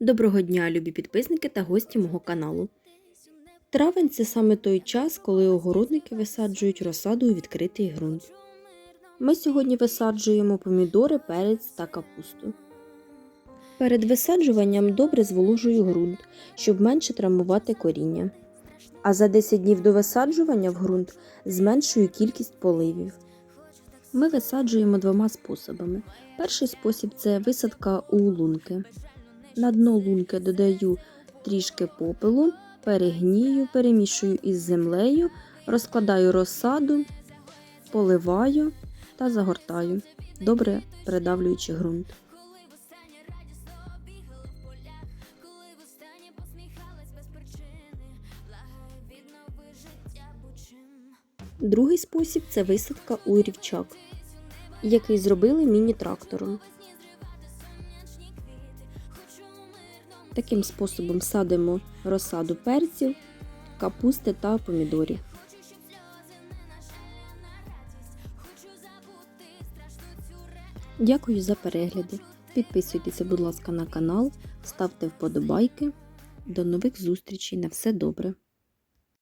Доброго дня, любі підписники та гості мого каналу. Травень це саме той час, коли огородники висаджують розсаду у відкритий ґрунт. Ми сьогодні висаджуємо помідори, перець та капусту. Перед висаджуванням добре зволожую ґрунт, щоб менше травмувати коріння. А за 10 днів до висаджування в ґрунт зменшую кількість поливів. Ми висаджуємо двома способами. Перший спосіб це висадка у лунки. На дно лунки додаю трішки попелу, перегнію, перемішую із землею, розкладаю розсаду, поливаю та загортаю, добре придавлюючи ґрунт. Другий спосіб це висадка у рівчак, який зробили міні-трактором. Таким способом садимо розсаду перців, капусти та помідорів. Дякую за перегляди. Підписуйтеся, будь ласка, на канал, ставте вподобайки. До нових зустрічей. На все добре!